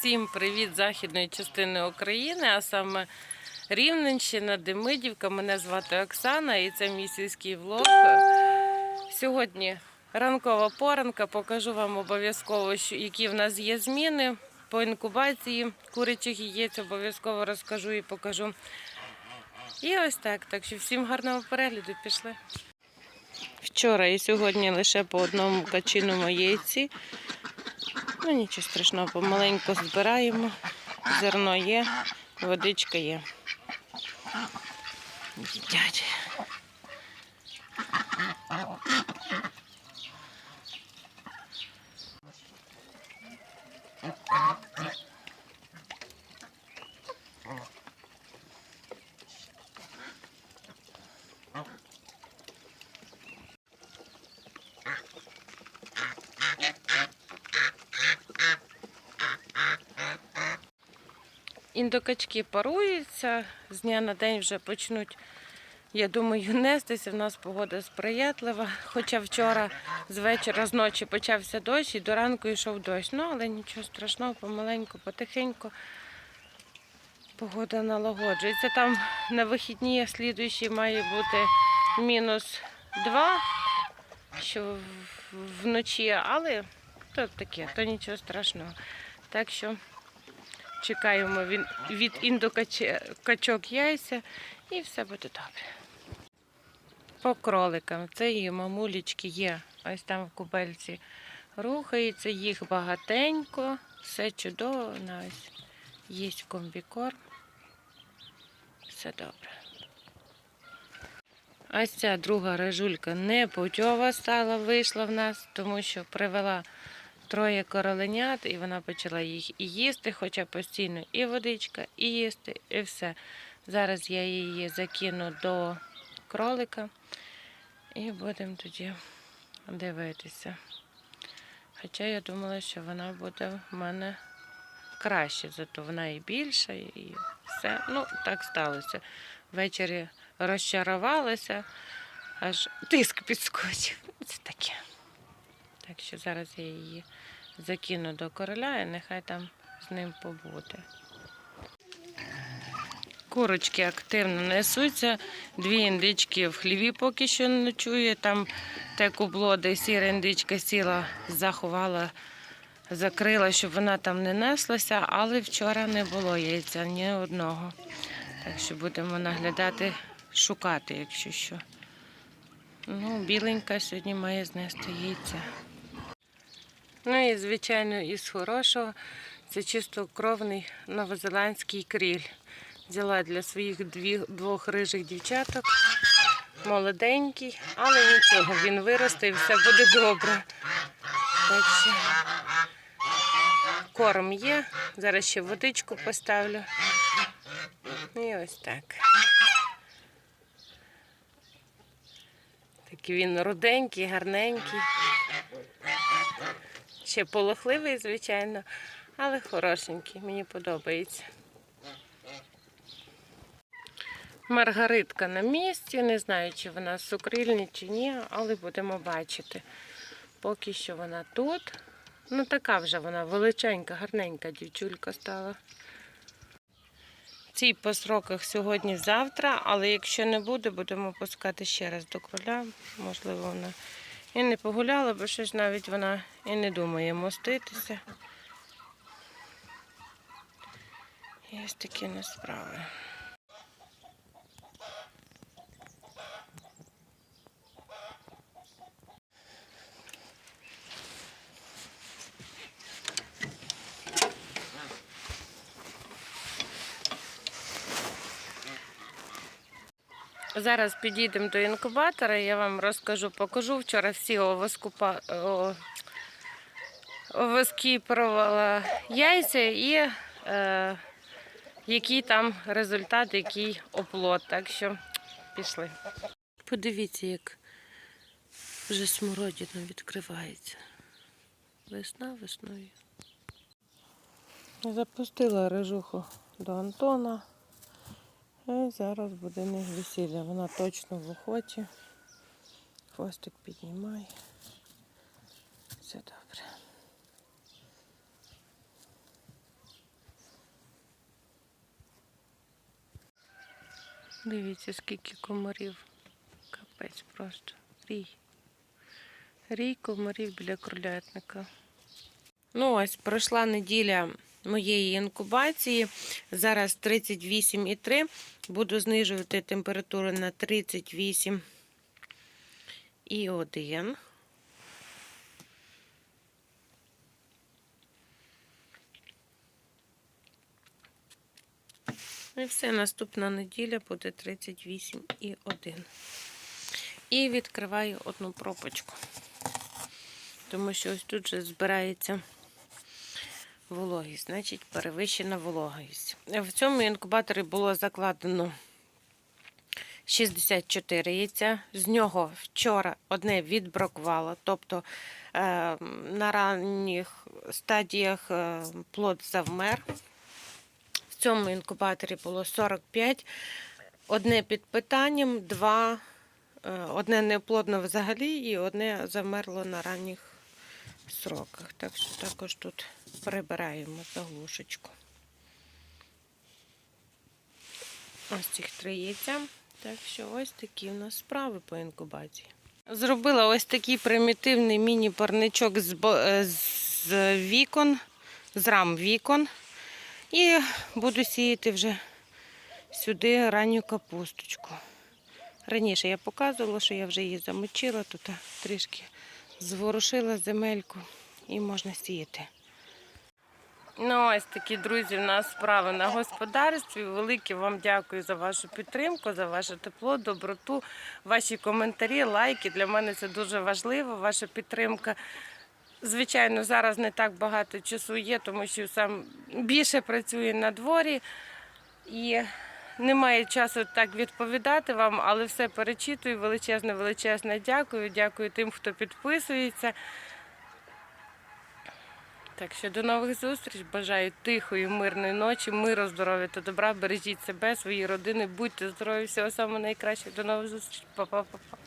Всім привіт західної частини України, а саме Рівненщина, Демидівка. Мене звати Оксана і це мій сільський влог. Сьогодні ранкова поранка. Покажу вам обов'язково, які в нас є зміни по інкубації курячих яєць. Обов'язково розкажу і покажу. І ось так. Так що всім гарного перегляду. Пішли. Вчора і сьогодні лише по одному качиному яйці. Ну нічого страшного, помаленьку збираємо. Зерно є, водичка є. Їдять. Індокачки паруються, з дня на день вже почнуть, я думаю, нестися. В нас погода сприятлива. Хоча вчора з вечора, з ночі почався дощ і до ранку йшов дощ. Ну, але нічого страшного, помаленьку, потихеньку. Погода налагоджується. Там на вихідні слідуючі має бути мінус 2, що вночі, але то таке, то нічого страшного. Так що чекаємо від, індокачок яйця і все буде добре. По кроликам. Це і мамулечки є. Ось там в кубельці рухається, їх багатенько, все чудово. На ось є комбікорм. Все добре. Ось ця друга режулька не путьова стала, вийшла в нас, тому що привела троє короленят, і вона почала їх і їсти, хоча постійно і водичка, і їсти, і все. Зараз я її закину до кролика і будемо тоді дивитися. Хоча я думала, що вона буде в мене краще, зато вона і більша, і все. Ну, так сталося. Ввечері розчарувалася, аж тиск підскочив. Це таке. Так що зараз я її закину до короля і нехай там з ним побуде. Курочки активно несуться, дві індички в хліві поки що ночує. Там те кубло, де сіра індичка сіла, заховала, закрила, щоб вона там не неслася, але вчора не було яйця ні одного. Так що будемо наглядати, шукати, якщо що. Ну, біленька сьогодні має знести яйця. Ну і, звичайно, із хорошого це чистокровний новозеландський кріль. Взяла для своїх двох рижих дівчаток. Молоденький, але нічого, він виросте і все буде добре. Так що корм є. Зараз ще водичку поставлю. І ось так. Такий він руденький, гарненький. Ще полохливий, звичайно, але хорошенький, мені подобається. Маргаритка на місці. Не знаю, чи вона сукрильні, чи ні, але будемо бачити. Поки що вона тут. Ну, така вже вона величенька, гарненька дівчулька стала. Цій по сроках сьогодні-завтра, але якщо не буде, будемо пускати ще раз до кроля. Можливо, вона і не погуляла, бо щось навіть вона і не думає моститися. Ось такі не Зараз підійдемо до інкубатора, я вам розкажу, покажу. Вчора всі овоскупа... о... овоскіпувала яйця і е... який там результат, який оплот. Так що пішли. Подивіться, як вже смородина відкривається. Весна весною. Запустила рижуху до Антона. Це зараз буде не весілля. Вона точно в охоті. Хвостик піднімай. Все добре. Дивіться, скільки комарів. Капець просто. Рій. Рій комарів біля кролятника. Ну ось, пройшла неділя моєї інкубації. Зараз 38,3. Буду знижувати температуру на 38,1. І все, наступна неділя буде 38,1. І відкриваю одну пробочку. Тому що ось тут же збирається вологість, значить перевищена вологість. В цьому інкубаторі було закладено 64 яйця. З нього вчора одне відбракувало, тобто е, на ранніх стадіях е, плод завмер. В цьому інкубаторі було 45, одне під питанням, два, е, одне неоплодно взагалі і одне замерло на ранніх сроках. Так що також тут прибираємо заглушечку. Ось цих три яйця. Так що ось такі в нас справи по інкубації. Зробила ось такий примітивний міні-парничок з, е, з вікон, з рам вікон. І буду сіяти вже сюди ранню капусточку. Раніше я показувала, що я вже її замочила, тут трішки зворушила земельку і можна сіяти. Ну, ось такі друзі, в нас справи на господарстві. Велике вам дякую за вашу підтримку, за ваше тепло, доброту, ваші коментарі, лайки. Для мене це дуже важливо, ваша підтримка. Звичайно, зараз не так багато часу є, тому що сам більше працює на дворі і немає часу так відповідати вам, але все перечитую. Величезне, величезне дякую. Дякую тим, хто підписується. Так що до нових зустріч. Бажаю тихої, мирної ночі, миру, здоров'я та добра. Бережіть себе, свої родини, будьте здорові, всього самого найкращого. До нових зустріч. Па-па-па-па.